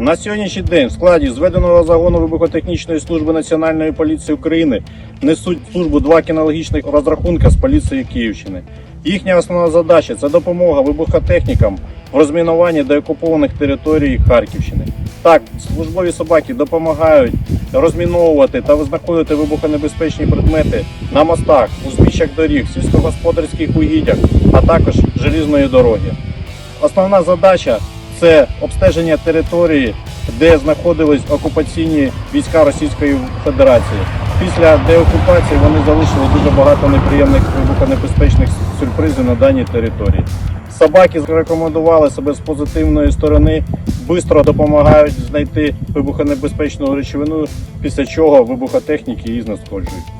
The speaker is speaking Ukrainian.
На сьогоднішній день в складі зведеного загону вибухотехнічної служби Національної поліції України несуть службу два кінологічних розрахунка з поліції Київщини. Їхня основна задача це допомога вибухотехнікам в розмінуванні деокупованих територій Харківщини. Так, службові собаки допомагають розміновувати та знаходити вибухонебезпечні предмети на мостах, узбіччях доріг, сільськогосподарських угіддях, а також желізної дороги. Основна задача це обстеження території, де знаходились окупаційні війська Російської Федерації. Після деокупації вони залишили дуже багато неприємних вибухонебезпечних сюрпризів на даній території. Собаки рекомендували себе з позитивної сторони, швидко допомагають знайти вибухонебезпечну речовину, після чого вибухотехніки її знешкоджують.